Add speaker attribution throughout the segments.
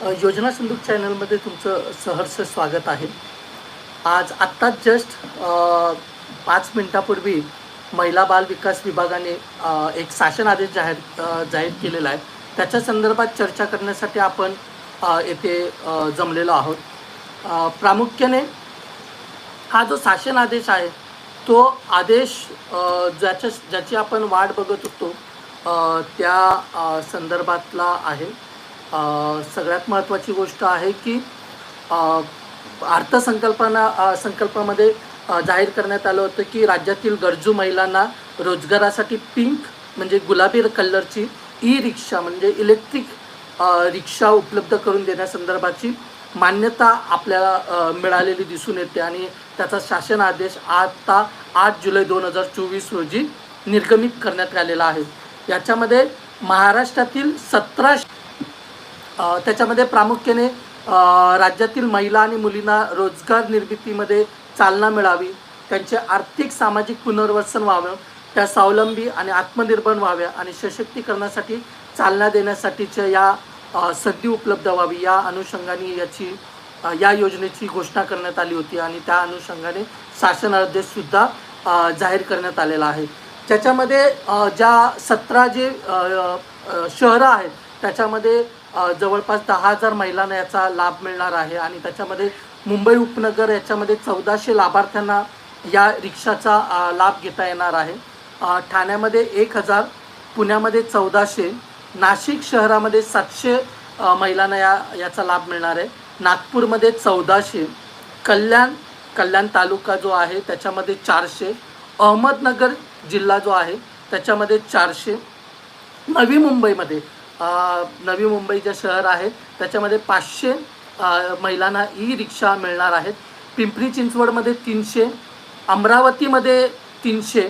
Speaker 1: योजना सिंधू चॅनलमध्ये तुमचं सहर्ष स्वागत आहे. आज आत्ताच जस्ट पाच मिनटापूर्वी महिला बाल विकास विभागाने एक शासन आदेश जाहीर जाहीर केलेला आहे. त्याच्या संदर्भात चर्चा करण्यासाठी आपण येथे जमलेलो आहोत. प्रामुख्याने हा जो शासन आदेश आहे तो आदेश ज्याच्या ज्याची आपण वाट बघत होतो त्या संदर्भातला आहे. सगळ्यात महत्त्वाची गोष्ट आहे की अर्थसंकल्पना संकल्पामध्ये जाहीर करण्यात आलं होतं की राज्यातील गरजू महिलांना रोजगारासाठी पिंक म्हणजे गुलाबी कलरची ई रिक्षा म्हणजे इलेक्ट्रिक रिक्षा उपलब्ध करून देण्यासंदर्भाची मान्यता आपल्याला मिळालेली दिसून येते आणि त्याचा शासन आदेश आता आठ जुलै दोन हजार चोवीस रोजी निर्गमित करण्यात आलेला आहे. याच्यामध्ये महाराष्ट्रातील सतरा त्याच्यामध्ये प्रामुख्याने राज्यातील महिला आणि मुलींना रोजगार निर्मितीमध्ये चालना मिळावी त्यांचे आर्थिक सामाजिक पुनर्वसन व्हावं त्या स्वावलंबी आणि आत्मनिर्भर व्हाव्या आणि सशक्तीकरणासाठी चालना देण्यासाठीच्या या संधी उपलब्ध व्हावी या अनुषंगाने याची या योजनेची घोषणा करण्यात आली होती आणि त्या अनुषंगाने शासनादेशसुद्धा जाहीर करण्यात आलेला आहे. त्याच्यामध्ये ज्या सतरा जे शहरं आहेत त्याच्यामध्ये जवळपास दहा हजार महिलांना याचा लाभ मिळणार आहे आणि त्याच्यामध्ये मुंबई उपनगर याच्यामध्ये चौदाशे लाभार्थ्यांना या रिक्षाचा लाभ घेता येणार आहे. ठाण्यामध्ये एक हजार पुण्यामध्ये चौदाशे नाशिक शहरामध्ये सातशे महिलांना या याचा लाभ मिळणार आहे. नागपूरमध्ये चौदाशे कल्याण कल्याण तालुका जो आहे त्याच्यामध्ये चारशे अहमदनगर जिल्हा जो आहे त्याच्यामध्ये चारशे नवी मुंबईमध्ये नवी मुंबई शहर आहे त्याच्यामध्ये पाचशे महिलांना ई रिक्षा मिळणार आहेत. पिंपरी चिंचवडमध्ये तीनशे अमरावतीमध्ये तीनशे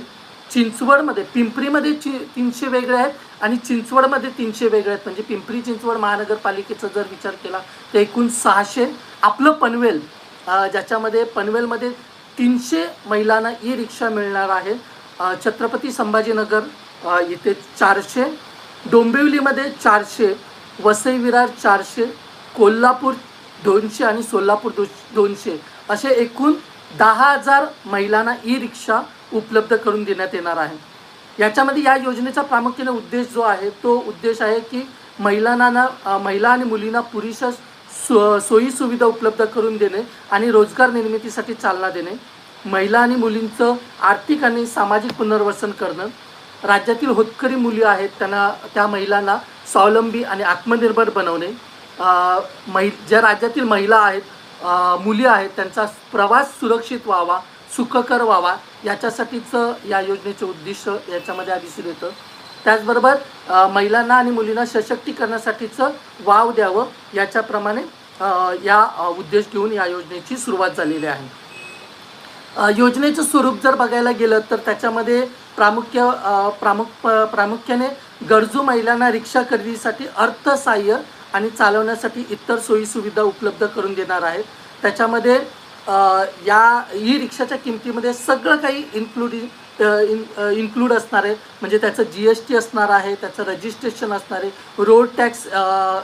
Speaker 1: चिंचवडमध्ये पिंपरीमध्ये चि तीनशे वेगळे आहेत आणि चिंचवडमध्ये तीनशे वेगळे आहेत. म्हणजे पिंपरी चिंचवड महानगरपालिकेचा जर विचार केला तर एकूण सहाशे. आपलं पनवेल ज्याच्यामध्ये पनवेलमध्ये तीनशे महिलांना ई रिक्षा मिळणार आहे. छत्रपती संभाजीनगर इथे चारशे. डोंबिवलीमध्ये चारशे वसई विरार चारशे कोल्हापूर दोनशे आणि सोलापूर दो दोनशे असे एकूण दहा हजार महिलांना ई रिक्षा उपलब्ध करून देण्यात येणार आहे. याच्यामध्ये या योजनेचा प्रामुख्याने उद्देश जो आहे तो उद्देश आहे की महिलांना महिला आणि मुलींना पुरेशा सो सोयी सुविधा उपलब्ध करून देणे आणि रोजगार निर्मितीसाठी चालना देणे महिला आणि मुलींचं आर्थिक आणि सामाजिक पुनर्वसन करणं राज्यातील होतकरी मुली आहेत त्यांना त्या महिलांना स्वावलंबी आणि आत्मनिर्भर बनवणे. महि ज्या राज्यातील महिला आहेत मुली आहेत त्यांचा प्रवास सुरक्षित व्हावा सुखकर व्हावा याच्यासाठीचं या योजनेचं उद्दिष्ट याच्यामध्ये दिसून येतं. त्याचबरोबर महिलांना आणि मुलींना सशक्तीकरणासाठीचं वाव द्यावं याच्याप्रमाणे या उद्देश घेऊन या योजनेची सुरुवात झालेली आहे. योजनेचं स्वरूप जर बघायला गेलं तर त्याच्यामध्ये प्रामुख्य प्रामुख प्रामुख्याने गरजू महिलांना रिक्षा खरेदीसाठी अर्थसहाय्य आणि चालवण्यासाठी इतर सोयीसुविधा उपलब्ध करून देणार आहेत. त्याच्यामध्ये या ई रिक्षाच्या किमतीमध्ये सगळं काही इन्क्लुडिंग इन इन्क्लूड असणार आहे. म्हणजे त्याचं जी एस टी असणार आहे त्याचं रजिस्ट्रेशन असणार आहे रोड टॅक्स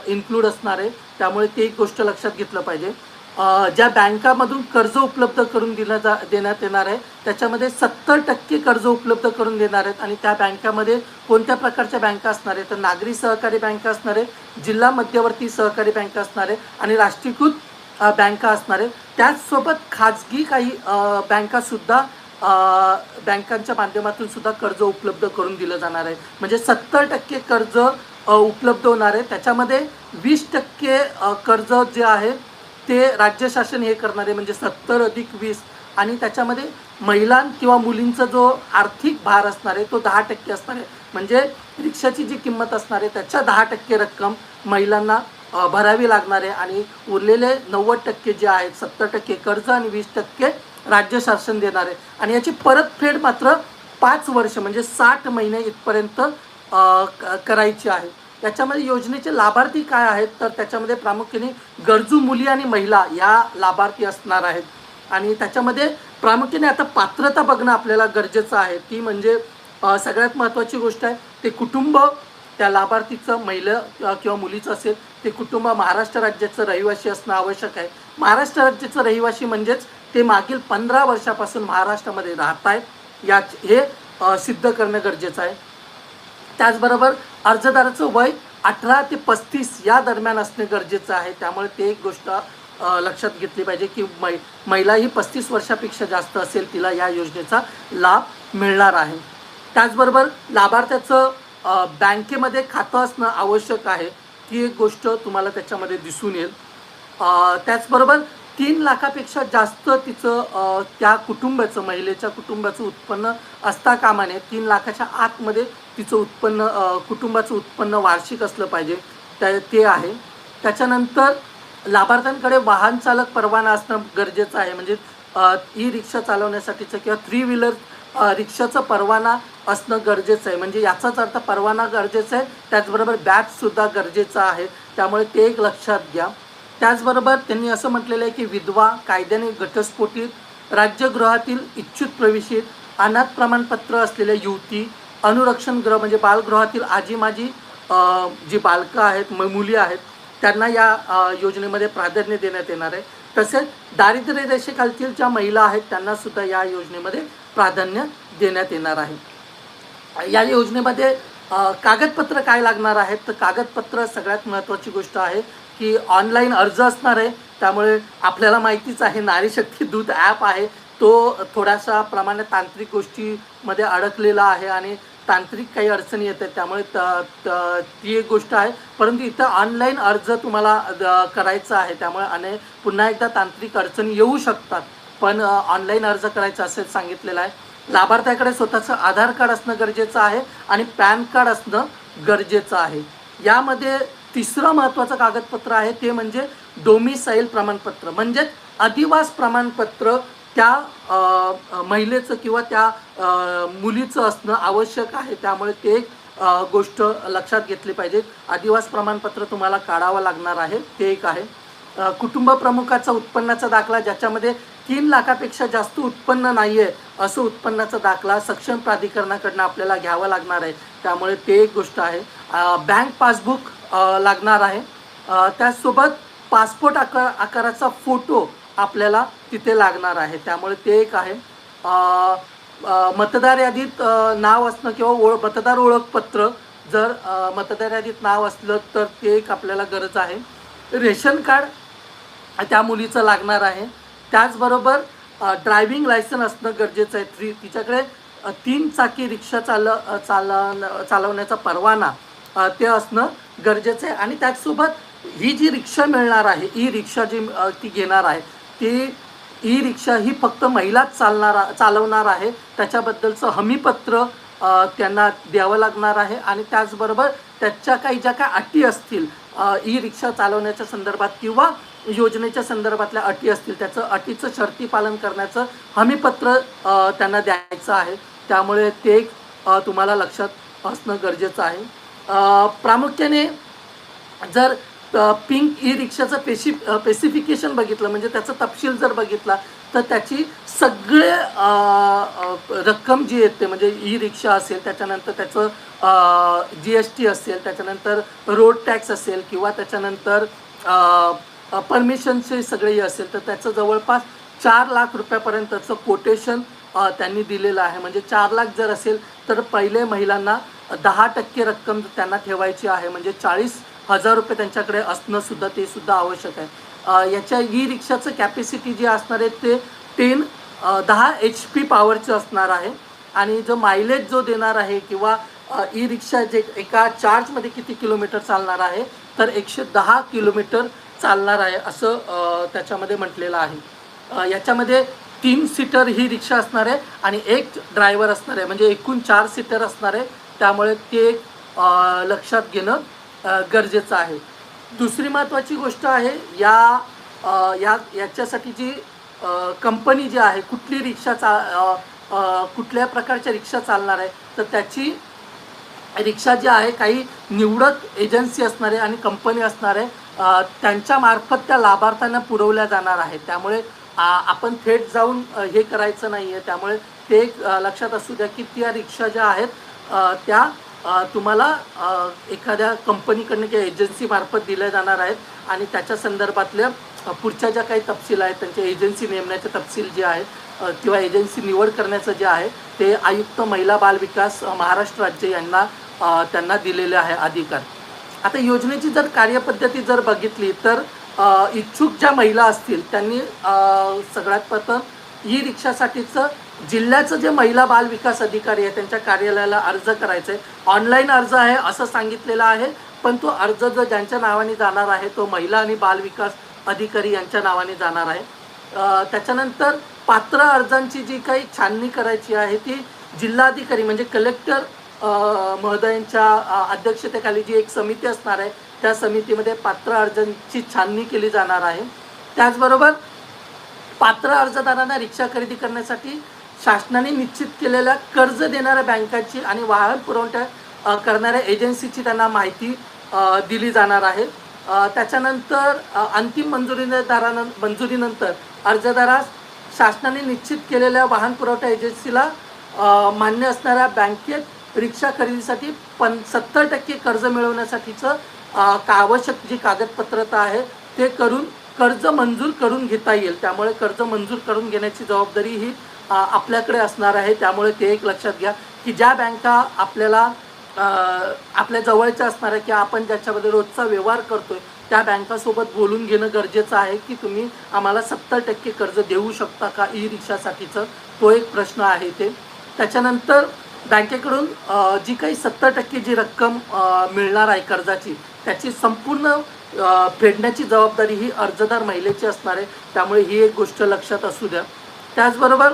Speaker 1: इन्क्लूड असणार आहे. त्यामुळे ते एक गोष्ट लक्षात घेतलं पाहिजे. ज्या बँकामधून कर्ज उपलब्ध करून दिलं जा देण्यात येणार आहे त्याच्यामध्ये सत्तर टक्के कर्ज उपलब्ध करून देणार आहेत आणि त्या बँकामध्ये कोणत्या प्रकारच्या बँका असणार आहे तर नागरी सहकारी बँका असणार आहे जिल्हा मध्यवर्ती सहकारी बँका असणार आहे आणि राष्ट्रीयकृत बँका असणार आहे त्याचसोबत खाजगी काही बँकासुद्धा बँकांच्या माध्यमातून सुद्धा कर्ज उपलब्ध करून दिलं जाणार आहे. म्हणजे सत्तर टक्के कर्ज उपलब्ध होणार आहे. त्याच्यामध्ये वीस टक्के कर्ज जे आहे ते राज्य शासन हे करणारे म्हणजे सत्तर अधिक वीस आणि त्याच्यामध्ये महिलां किंवा मुलींचा जो आर्थिक भार असणार आहे तो दहा टक्के असणार आहे म्हणजे रिक्षाची जी किंमत असणार आहे त्याच्या दहा टक्के रक्कम महिलांना भरावी लागणार आहे आणि उरलेले नव्वद टक्के जे आहेत सत्तर टक्के कर्ज आणि वीस टक्के राज्य शासन देणार. आहे आणि याची परतफेड मात्र पाच वर्ष म्हणजे साठ महिने इथपर्यंत क- करायची आहे. त्याच्यामध्ये योजनेचे लाभार्थी काय आहेत तर त्याच्यामध्ये प्रामुख्याने गरजू मुली आणि महिला या लाभार्थी असणार आहेत. आणि त्याच्यामध्ये प्रामुख्याने आता पात्रता बघणं आपल्याला गरजेचं आहे. ती म्हणजे सगळ्यात महत्त्वाची गोष्ट आहे ते कुटुंब त्या लाभार्थीचं महिला किंवा मुलीचं असेल ते कुटुंब महाराष्ट्र राज्याचं रहिवासी असणं आवश्यक आहे. महाराष्ट्र राज्याचं रहिवासी म्हणजेच ते मागील पंधरा वर्षापासून महाराष्ट्रामध्ये राहत आहेत या हे सिद्ध करणं गरजेचं आहे. त्याचबरोबर अर्जदाराचं वय अठरा ते पस्तीस या दरम्यान असणे गरजेचं आहे. त्यामुळे ते एक गोष्ट लक्षात घेतली पाहिजे की मै महिला ही पस्तीस वर्षापेक्षा जास्त असेल तिला या योजनेचा लाभ मिळणार आहे. त्याचबरोबर लाभार्थ्याचं बँकेमध्ये खातं असणं आवश्यक आहे. ती एक गोष्ट तुम्हाला त्याच्यामध्ये दिसून येईल. त्याचबरोबर तीन लाखापेक्षा जास्त तिचं त्या कुटुंबाचं महिलेच्या कुटुंबाचं उत्पन्न असता कामा नये. तीन लाखाच्या आतमध्ये तिचं उत्पन्न कुटुंबाचं उत्पन्न वार्षिक असलं पाहिजे. त्या ते आहे. त्याच्यानंतर लाभार्थ्यांकडे वाहन चालक परवाना असणं गरजेचं आहे. म्हणजे ई रिक्षा चालवण्यासाठीचं किंवा थ्री व्हीलर रिक्षाचं परवाना असणं गरजेचं आहे. म्हणजे याचाच अर्थ परवाना गरजेचा आहे. त्याचबरोबर बॅचसुद्धा गरजेचं आहे. त्यामुळे ते एक लक्षात घ्या. त्याचबरोबर त्यांनी असं म्हटलेलं आहे की विधवा कायद्याने घटस्फोटीत राज्यगृहातील इच्छुक प्रवेशित अनाथ प्रमाणपत्र असलेल्या युवती अनुरक्षण ग्रह म्हणजे बालगृहातील आजी माजी जी बालकं आहेत म- मुली आहेत त्यांना या योजनेमध्ये प्राधान्य देण्यात येणार आहे. तसेच दारिद्र्य रेषेखालतील ज्या महिला आहेत त्यांना सुद्धा या योजनेमध्ये प्राधान्य देण्यात येणार आहे. या योजनेमध्ये कागदपत्र काय लागणार आहेत? तर कागदपत्र सगळ्यात महत्त्वाची गोष्ट आहे की ऑनलाईन अर्ज असणार आहे. त्यामुळे आपल्याला माहितीच आहे नारीशक्ती दूध दूत ॲप आहे. तो थोड्याशा प्रमाणे तांत्रिक गोष्टीमध्ये अडकलेला आहे आणि तांत्रिक काही अडचणी येत आहेत. त्यामुळे त ती एक गोष्ट आहे. परंतु इथं ऑनलाईन अर्ज तुम्हाला करायचा आहे. त्यामुळे आणि पुन्हा एकदा तांत्रिक अडचणी येऊ शकतात. पण ऑनलाईन अर्ज करायचा असेल सांगितलेलं आहे. लाभार्थ्याकडे स्वतःचं आधार कार्ड असणं गरजेचं आहे आणि पॅन कार्ड असणं गरजेचं आहे. यामध्ये तिसरं महत्त्वाचं कागदपत्र आहे ते म्हणजे डोमिसाईल प्रमाणपत्र. म्हणजेच अधिवास प्रमाणपत्र त्या महिलेचं किंवा त्या मुलीचं असणं आवश्यक आहे. त्यामुळे ते एक गोष्ट लक्षात घेतली पाहिजे. अधिवास प्रमाणपत्र तुम्हाला काढावं लागणार आहे. ते एक आहे. कुटुंब प्रमुखाचा उत्पन्नाचा दाखला ज्याच्यामध्ये तीन लाखापेक्षा जास्त उत्पन्न नाही आहे असं उत्पन्नाचा दाखला सक्षम प्राधिकरणाकडनं आपल्याला घ्यावा लागणार आहे. त्यामुळे ते एक गोष्ट आहे. बँक पासबुक लागणार आहे. त्यासोबत त्याचसोबत पासपोर्ट आकार आकाराचा फोटो आपल्याला तिथे लागणार आहे. त्यामुळे ते एक आहे. मतदार यादीत नाव असणं किंवा ओळ मतदार ओळखपत्र जर मतदार यादीत नाव असलं तर ते एक आपल्याला गरज आहे. रेशन कार्ड त्या मुलीचं लागणार आहे. त्याचबरोबर ड्रायव्हिंग लायसन असणं गरजेचं आहे. थ्री तिच्याकडे तीन चाकी रिक्षा चाल चालन चालवण्याचा परवाना ते असणं गरजेचं आहे. आणि त्याचसोबत ही जी रिक्षा मिळणार आहे ई रिक्षा जी ती घेणार आहे ती ई रिक्षा ही फक्त महिलाच चालणार चालवणार आहे. त्याच्याबद्दलचं हमीपत्र त्यांना द्यावं लागणार आहे. आणि त्याचबरोबर त्याच्या काही ज्या काय अटी असतील ई रिक्षा चालवण्याच्या संदर्भात किंवा योजनेच्या संदर्भातल्या अटी असतील त्याचं अटीचं शर्ती पालन करण्याचं हमीपत्र त्यांना द्यायचं आहे. त्यामुळे ते एक तुम्हाला लक्षात असणं गरजेचं आहे. प्रामुख्याने जर पिंक ई रिक्षाचं पेशी पेसिफिकेशन बघितलं म्हणजे त्याचा तपशील जर बघितला तर त्याची सगळे रक्कम जी येते म्हणजे ई रिक्षा असेल त्याच्यानंतर त्याचं जी एस टी असेल त्याच्यानंतर रोड टॅक्स असेल किंवा त्याच्यानंतर परमिशनचे सगळे असेल तर त्याचं जवळपास चार लाख रुपयापर्यंतचं कोटेशन त्यांनी दिलेलं आहे. म्हणजे चार लाख जर असेल तर पहिले महिलांना दहा टक्के रक्कम त्यांना ठेवायची आहे. म्हणजे चाळीस हजार रुपये त्यांच्याकडे असणं सुद्धा ते सुद्धा आवश्यक आहे. याच्या ई रिक्षाचं कॅपॅसिटी जे असणार आहे ते टेन दहा एच पी पॉवरचं असणार आहे. आणि जो मायलेज जो देणार आहे किंवा ई रिक्षा जे एका चार्जमध्ये किती किलोमीटर चालणार आहे तर एकशे दहा किलोमीटर चालणार आहे असं त्याच्यामध्ये म्हटलेलं आहे. याच्यामध्ये तीन सीटर ही रिक्षा असणार आहे आणि एक ड्रायव्हर असणार आहे. म्हणजे एकूण चार सीटर असणार आहे. त्यामुळे ते लक्षात घेणं गरजेचं आहे. दुसरी महत्त्वाची गोष्ट आहे या या याच्यासाठी जी कंपनी जी आहे कुठली रिक्षा चा कुठल्या प्रकारच्या रिक्षा चालणार आहे तर त्याची रिक्षा जी आहे काही निवडक एजन्सी असणार आहे आणि कंपनी असणार आहे त्यांच्यामार्फत त्या लाभार्थ्यांना पुरवल्या जाणार आहेत त्यामुळे आपण थेट जाऊन हे करायचं नाही आहे त्यामुळे ते एक लक्षात असू द्या की त्या रिक्षा ज्या आहेत त्या तुम्हाला एखाद्या कंपनीकडनं किंवा एजन्सीमार्फत दिल्या जाणार आहेत आणि त्याच्या संदर्भातल्या पुढच्या ज्या काही तपशील आहेत त्यांच्या एजन्सी नेमण्याचे तपशील जे आहेत किंवा एजन्सी निवड करण्याचं जे आहे ते आयुक्त महिला बाल विकास महाराष्ट्र राज्य यांना त्यांना दिलेले आहे अधिकार. आता योजनेची जर कार्यपद्धती जर बघितली तर इच्छुक ज्या महिला असतील त्यांनी सगळ्यात प्रथम ई रिक्षासाठीचं जिल्ह्याचं जे महिला बाल विकास अधिकारी आहे त्यांच्या कार्यालयाला अर्ज करायचा आहे. ऑनलाईन अर्ज आहे असं सांगितलेलं आहे पण तो अर्ज जो ज्यांच्या नावाने जाणार आहे तो महिला आणि बाल विकास अधिकारी यांच्या नावाने जाणार आहे. त्याच्यानंतर पात्र अर्जांची जी काही छाननी करायची आहे ती जिल्हाधिकारी म्हणजे कलेक्टर महोदयांच्या अध्यक्षतेखाली जी एक समिती असणार आहे त्या समितीमध्ये पात्र अर्जांची छाननी केली जाणार आहे. त्याचबरोबर पात्र अर्जदारांना रिक्षा खरेदी करण्यासाठी शासनाने निश्चित केलेल्या कर्ज देणाऱ्या बँकाची आणि वाहन पुरवठा करणाऱ्या एजन्सीची त्यांना माहिती दिली जाणार आहे. त्याच्यानंतर अंतिम मंजुरीदारानं मंजुरीनंतर अर्जदारास शासनाने निश्चित केलेल्या वाहन पुरवठा एजन्सीला मान्य असणाऱ्या बँकेत रिक्षा खरेदीसाठी पण सत्तर टक्के कर्ज मिळवण्यासाठीचं का आवश्यक जी कागदपत्रता आहे ते करून कर्ज मंजूर करून घेता येईल. त्यामुळे कर्ज मंजूर करून घेण्याची जबाबदारी ही आपल्याकडे असणार आहे. त्यामुळे ते एक लक्षात घ्या की ज्या बँका आपल्याला आपल्या जवळच्या असणार आहे किंवा आपण ज्याच्यामध्ये रोजचा व्यवहार करतोय त्या बँकासोबत बोलून घेणं गरजेचं आहे की तुम्ही आम्हाला सत्तर टक्के कर्ज देऊ शकता का? ई रिक्षासाठीचं तो एक प्रश्न आहे ते त्याच्यानंतर बँकेकडून जी काही सत्तर टक्के जी रक्कम मिळणार आहे कर्जाची त्याची संपूर्ण फेडण्याची जबाबदारी ही अर्जदार महिलेची असणार आहे. त्यामुळे ही एक गोष्ट लक्षात असू द्या. त्याचबरोबर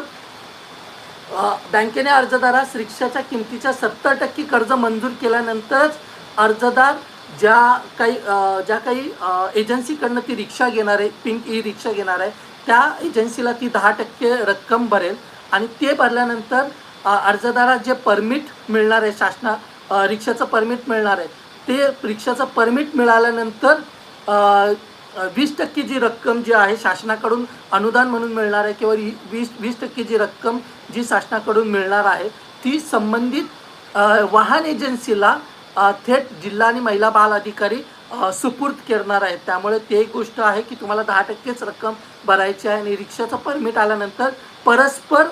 Speaker 1: बँकेने अर्जदारास रिक्षाच्या किमतीच्या सत्तर टक्के कर्ज मंजूर केल्यानंतरच अर्जदार ज्या काही ज्या काही एजन्सीकडनं ती रिक्षा घेणार आहे पिंक ई रिक्षा घेणार आहे त्या एजन्सीला ती दहा टक्के रक्कम भरेल आणि ते भरल्यानंतर अ, जे परमिट मिळणार आहे शासना रिक्षाचं परमिट मिळणार आहे ते रिक्षाचं परमिट मिळाल्यानंतर वीस टक्के जी रक्कम जी आहे शासनाकडून अनुदान म्हणून मिळणार आहे किंवा वीस वीस टक्के जी रक्कम जी शासनाकडून मिळणार आहे ती संबंधित वाहन एजन्सीला थेट जिल्हा आणि महिला बाल अधिकारी सुपूर्द करणार आहेत. त्यामुळे ते एक गोष्ट आहे की तुम्हाला दहा टक्केच रक्कम भरायची आहे आणि रिक्षाचं परमिट आल्यानंतर परस्पर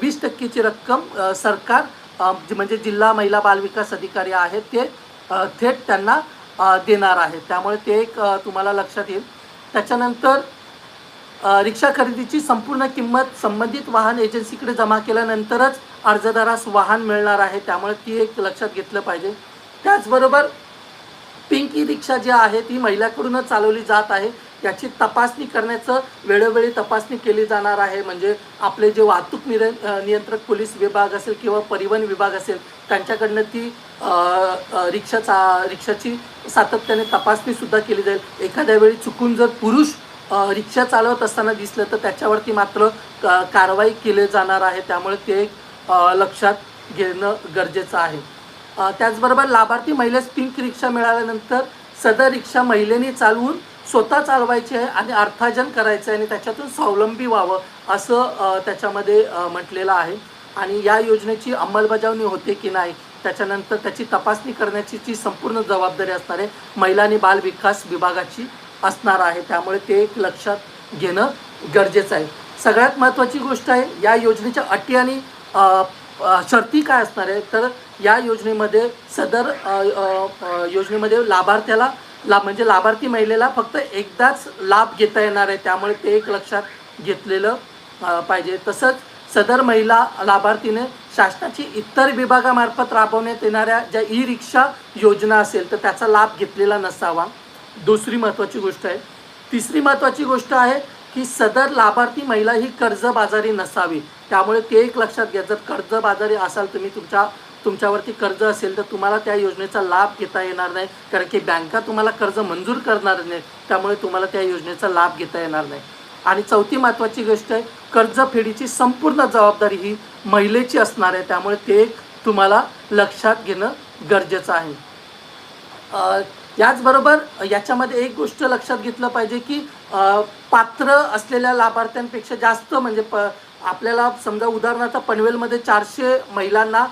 Speaker 1: वीस टक्केची रक्कम सरकार म्हणजे जिल्हा महिला बाल विकास अधिकारी आहेत ते थेट त्यांना देणार आहे त्यामुळे ते एक तुम्हाला लक्षात येईल. त्याच्यानंतर रिक्षा खरेदीची संपूर्ण किंमत संबंधित वाहन एजन्सीकडे जमा केल्यानंतरच अर्जदारास वाहन मिळणार आहे. त्यामुळे ती एक लक्षात घेतलं पाहिजे. त्याचबरोबर पिंक ई रिक्षा जी आहे ती महिलाकडूनच चालवली जात आहे. याची तपासणी करण्याचं वेळोवेळी तपासणी केली जाणार आहे. म्हणजे आपले जे वाहतूक निर नियंत्रक पोलीस विभाग असेल किंवा परिवहन विभाग असेल त्यांच्याकडनं ती रिक्षा चा रिक्षाची सातत्याने तपासणीसुद्धा केली जाईल. एखाद्या वेळी चुकून जर पुरुष रिक्षा चालवत असताना दिसलं तर त्याच्यावरती मात्र कारवाई केली जाणार आहे. त्यामुळे ते एक लक्षात घेणं गरजेचं आहे. त्याचबरोबर लाभार्थी महिलेस पिंक रिक्षा मिळाल्यानंतर सदर रिक्षा महिलेने चालवून स्वतः चालवायची आहे आणि अर्थार्जन करायचं आहे आणि त्याच्यातून स्वावलंबी व्हावं असं त्याच्यामध्ये म्हटलेलं आहे. आणि या योजनेची अंमलबजावणी होते की नाही त्याच्यानंतर त्याची तपासणी करण्याची जी संपूर्ण जबाबदारी असणार आहे महिला आणि बाल विकास विभागाची असणार आहे. त्यामुळे ते एक लक्षात घेणं गरजेचं आहे. सगळ्यात महत्त्वाची गोष्ट आहे या योजनेच्या अटी आणि शर्ती काय असणार आहे? तर या योजनेमध्ये सदर योजनेमध्ये लाभार्थ्याला ला म्हणजे लाभार्थी महिलेला फक्त एकदाच लाभ घेता येणार आहे त्यामुळे ते एक लक्षात घेतलेलं पाहिजे. तसंच सदर महिला लाभार्थीने शासनाची इतर विभागामार्फत राबवण्यात येणाऱ्या ज्या ई रिक्षा योजना असेल तर त्याचा लाभ घेतलेला नसावा. दुसरी महत्त्वाची गोष्ट आहे. तिसरी महत्त्वाची गोष्ट आहे की सदर लाभार्थी महिला ही कर्जबाजारी नसावी. त्यामुळे ते एक लक्षात घ्या. जर कर्जबाजारी असाल तुम्ही तुमच्या तुमच्यावरती कर्ज असेल तर तुम्हाला त्या योजनेचा लाभ घेता येणार नाही कारण की बँका तुम्हाला कर्ज मंजूर करणार नाही त्यामुळे तुम्हाला त्या योजनेचा लाभ घेता येणार नाही. आणि चौथी महत्त्वाची गोष्ट आहे कर्जफेडीची संपूर्ण जबाबदारी ही महिलेची असणार आहे त्यामुळे ते एक तुम्हाला लक्षात घेणं गरजेचं आहे. याचबरोबर याच्यामध्ये एक गोष्ट लक्षात घेतलं पाहिजे की पात्र असलेल्या लाभार्थ्यांपेक्षा जास्त म्हणजे प आपल्याला समजा उदाहरणार्थ पनवेलमध्ये चारशे महिलांना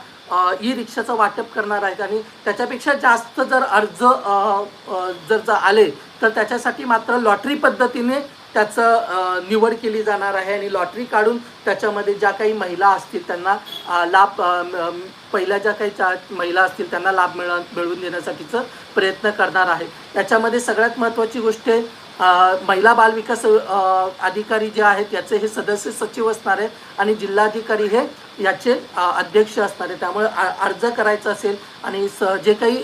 Speaker 1: ई रिक्षाचं वाटप करणार आहेत आणि त्याच्यापेक्षा जास्त जर अर्ज जर जर आले तर त्याच्यासाठी मात्र लॉटरी पद्धतीने त्याचं निवड केली जाणार आहे आणि लॉटरी काढून त्याच्यामध्ये ज्या काही महिला असतील त्यांना लाभ पहिल्या ज्या काही ज्या महिला असतील त्यांना लाभ मिळ मिळवून देण्यासाठीचं प्रयत्न करणार आहे. याच्यामध्ये सगळ्यात महत्त्वाची गोष्ट आहे महिला बाल विकास अधिकारी जे आहेत याचे हे सदस्य सचिव असणार आहेत आणि जिल्हाधिकारी हे याचे अध्यक्ष असणार आहे. त्यामुळे अर्ज करायचा असेल आणि स जे काही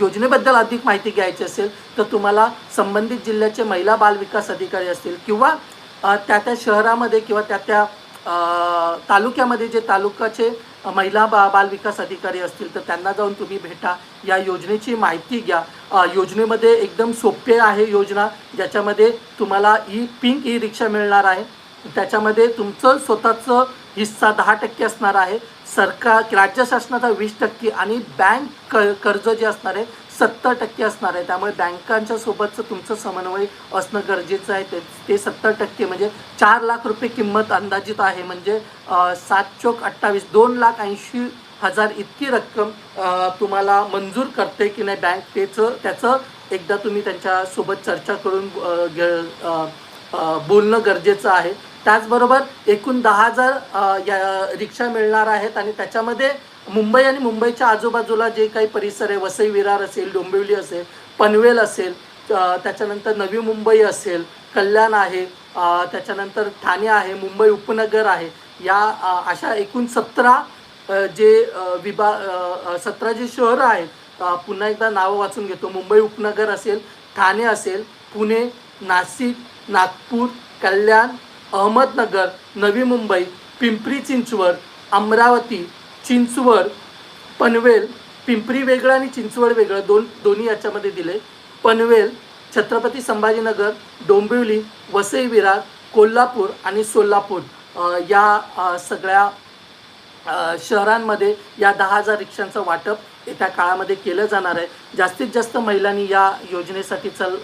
Speaker 1: योजनेबद्दल अधिक माहिती घ्यायची असेल तर तुम्हाला संबंधित जिल्ह्याचे महिला बाल विकास अधिकारी असतील किंवा त्या त्या शहरामध्ये किंवा त्या त्या तालुक्यामध्ये जे तालुक्याचे महिला बा बाल विकास अधिकारी असतील तर त्यांना जाऊन तुम्ही भेटा. या योजनेची माहिती घ्या. योजनेमध्ये एकदम सोपे आहे योजना. ज्याच्यामध्ये तुम्हाला ई पिंक ई रिक्षा मिळणार आहे. त्याच्यामध्ये तुमचं स्वतःचं हिस्सा दहा टक्के असणार आहे. सरकार राज्य शासनाचा वीस टक्के आणि बँक क कर्ज जे असणार आहे सत्तर टक्के असणार आहे. त्यामुळे बँकांच्या सोबतचं तुमचं समन्वय असणं गरजेचं आहे. ते ते सत्तर टक्के म्हणजे चार लाख रुपये किंमत अंदाजित आहे. म्हणजे सात चोक अठ्ठावीस दोन लाख ऐंशी हजार इतकी रक्कम तुम्हाला मंजूर करते की नाही बँक त्याचं त्याचं एकदा तुम्ही त्यांच्यासोबत चर्चा करून बोलणं गरजेचं आहे. त्याचबरोबर एकूण दहा हजार या रिक्षा मिळणार आहेत आणि त्याच्यामध्ये मुंबई आणि मुंबईच्या आजूबाजूला जे काही परिसर आहे वसई विरार असेल डोंबिवली असेल पनवेल असेल त्याच्यानंतर नवी मुंबई असेल कल्याण आहे त्याच्यानंतर ठाणे आहे मुंबई उपनगर आहे या अशा एकूण सतरा जे विभाग विभा सतरा जे शहरं आहेत पुन्हा एकदा नावं वाचून घेतो. मुंबई उपनगर असेल ठाणे असेल पुणे नाशिक नागपूर कल्याण अहमदनगर नवी मुंबई पिंपरी चिंचवड अमरावती चिंचवड पनवेल पिंपरी वेगळं आणि चिंचवड वेगळं दोन दोन्ही याच्यामध्ये दिले. पनवेल छत्रपती संभाजीनगर डोंबिवली वसई विरार कोल्हापूर आणि सोलापूर. या सगळ्या शहरांमध्ये या दहा हजार रिक्षांचं वाटप येत्या काळामध्ये केलं जाणार आहे. जास्तीत जास्त महिलांनी या योजनेसाठीचा चल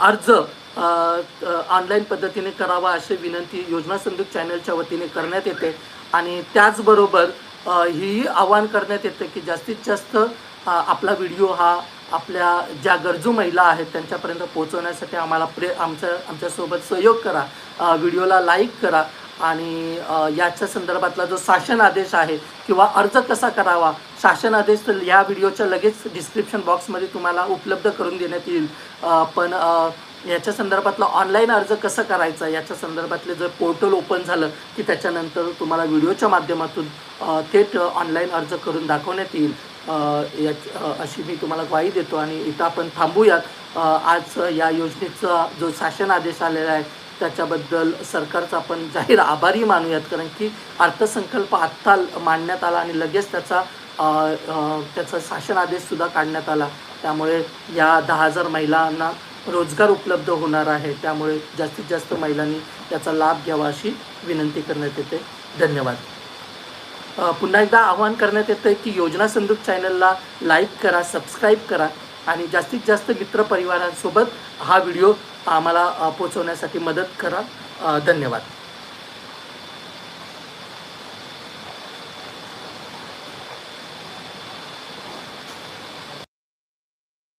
Speaker 1: अर्ज ऑनलाईन पद्धतीने करावा अशी विनंती योजना संदूक चॅनलच्या वतीने करण्यात येते. आणि त्याचबरोबर हीही हेही आवाहन करण्यात येतं की जास्तीत जास्त आपला व्हिडिओ हा आपल्या ज्या गरजू महिला आहेत त्यांच्यापर्यंत पोहोचवण्यासाठी आम्हाला प्रे आमच्या आमच्यासोबत सहयोग करा. व्हिडिओला लाईक करा. आणि याच्या संदर्भातला जो शासन आदेश आहे किंवा अर्ज कसा करावा शासन आदेश तर या व्हिडिओच्या लगेच डिस्क्रिप्शन बॉक्समध्ये तुम्हाला उपलब्ध करून देण्यात येईल. पण याच्या संदर्भातला ऑनलाईन अर्ज कसं करायचा? याच्या संदर्भातले जर पोर्टल ओपन झालं की त्याच्यानंतर तुम्हाला व्हिडिओच्या माध्यमातून थेट ऑनलाईन अर्ज करून दाखवण्यात येईल. या अशी मी तुम्हाला ग्वाही देतो आणि इथं आपण थांबूयात. आज या योजनेचा जो शासन आदेश आलेला आहे त्याच्याबद्दल सरकारचा आपण जाहीर आभारी मानूयात. कारण की अर्थसंकल्प आत्ता मांडण्यात आला आणि लगेच त्याचा त्याचा शासन आदेशसुद्धा काढण्यात आला. त्यामुळे या दहा हजार महिलांना रोजगार उपलब्ध होणार आहे. त्यामुळे जास्तीत जास्त महिलांनी त्याचा लाभ घ्यावा अशी विनंती करण्यात येते. धन्यवाद. पुन्हा एकदा आवाहन करण्यात येतं की योजना संदूक चॅनलला लाईक करा सबस्क्राईब करा आणि जास्तीत जास्त मित्रपरिवारांसोबत हा व्हिडिओ आम्हाला पोचवण्यासाठी मदत करा. धन्यवाद.